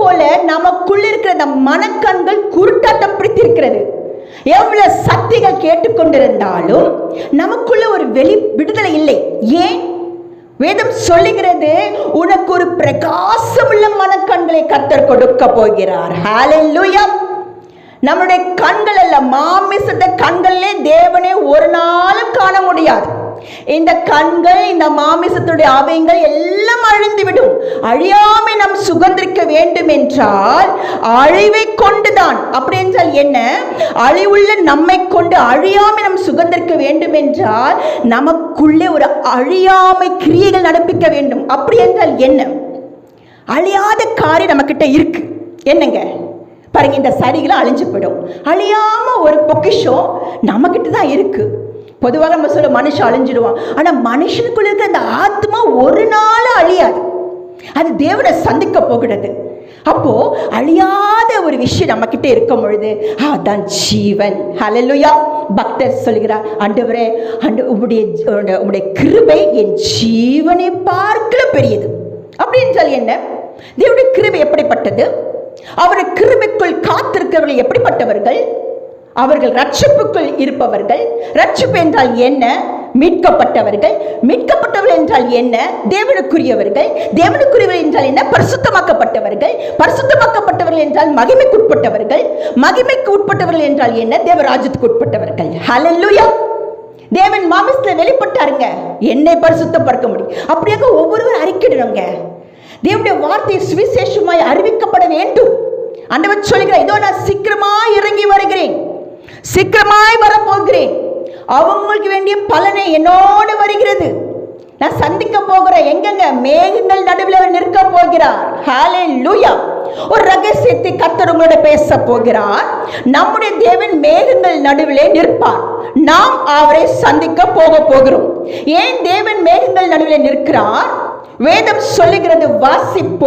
போல நமக்குள்ள இருக்கிற அந்த மனக்கண்கள் குருட்டாட்டம் பிடித்திருக்கிறது. எவ்வளவு சக்திகள் கேட்டுக்கொண்டிருந்தாலும் நமக்குள்ள ஒரு வெளி விடுதலை இல்லை. ஏன்? வேதம் சொல்லுகிறது உனக்கு ஒரு பிரகாசமுள்ள மனக்கண்களை கத்தர் கொடுக்க போகிறார். நம்முடைய கண்கள் அல்ல மாமிசத்த கண்களிலே தேவனை ஒரு நாளும் காண முடியாது. இந்த கண்கள் இந்த மாமிசத்துடைய அவைகள் எல்லாம் அழிந்து விடும் அழியாமை நம் சுகந்திரிக்க என்றால் அழிவை கொண்டுதான். அப்படி என்றால் என்ன? அழிவுள்ள நம்மை கொண்டு அழியாமை நம் சுகந்திருக்க வேண்டும் என்றால் நமக்குள்ளே ஒரு அழியாமை கிரியைகள் நடப்பிக்க வேண்டும். அப்படி என்றால் என்ன? அழியாத காரியம் நம்மக்கிட்ட இருக்கு. என்னங்க? பாருங்க இந்த சரிகளை அழிஞ்சு போயிடும். அழியாம ஒரு பொக்கிஷம் நம்மக்கிட்ட தான் இருக்கு. பொதுவாக நம்ம சொல்ல மனுஷன் அழிஞ்சிடுவான். ஆனால் மனுஷனுக்குள்ள இருக்க அந்த ஆத்மா ஒரு நாள் அழியாது. அது தேவனை சந்திக்க போகிறது. அப்போ அழியாத ஒரு விஷயம் நம்ம கிட்ட இருக்கும் பொழுது அதான் ஜீவன். ஹலலுயா பக்தர் சொல்கிறார் ஆண்டவரே அண்டு உடைய உடைய கிருபை என் ஜீவனை பார்க்கல பெரியது. அப்படி என்றால் என்ன? தேவனுடைய கிருபை எப்படிப்பட்டது? அவருடைய கிருபைக்குள் காத்திருக்கிறவர்கள் எப்படிப்பட்டவர்கள்? அவர்கள் ரட்சிப்புக்குள் இருப்பவர்கள். ரட்சிப்பு என்றால் என்ன? மீட்கப்பட்டவர்கள். மீட்கப்பட்டவர்கள் என்றால் என்ன? தேவனுக்குரியவர்கள். தேவனுக்குரியவர்கள் என்றால் என்ன? பரிசுத்தமாக்கப்பட்டவர்கள். பரிசுத்தமாக்கப்பட்டவர்கள் என்றால் மகிமைக்கு உட்பட்டவர்கள். மகிமைக்கு உட்பட்டவர்கள் என்றால் என்ன? தேவராஜத்துக்கு உட்பட்டவர்கள். ஹலல்லுயா தேவன் மாமிஸ்ல வெளிப்பட்டாருங்க. என்னை பரிசுத்தப்படுத்த முடியும் அப்படியாக ஒவ்வொருவரும் அறிக்கிடுறோங்க தேவனுடைய வார்த்தை சுவிசேஷமாய் அறிவிக்கப்பட வேண்டும். ஆண்டவர் சொல்லுகிறார் இதோ நான் சீக்கிரமா இறங்கி வருகிறேன். சீக்கிரமா அவங்களுக்கு வேண்டிய பலனை என்னோடு வருகிறது. நான் சந்திக்க போகிறேன் எங்கெங்க மேகங்கள் நடுவில் அவர் நிற்க போகிறார். ஹாலே லூயா ஒரு ரகசியத்தை கர்த்தர் உங்களோட பேச போகிறார். நம்முடைய தேவன் மேகங்கள் நடுவிலே நிற்பார். நாம் அவரை சந்திக்க போக போகிறோம். ஏன் தேவன் மேகங்கள் நடுவிலே நிற்கிறார்? வேதம் சொல்லுகிறது வாசிப்போம்.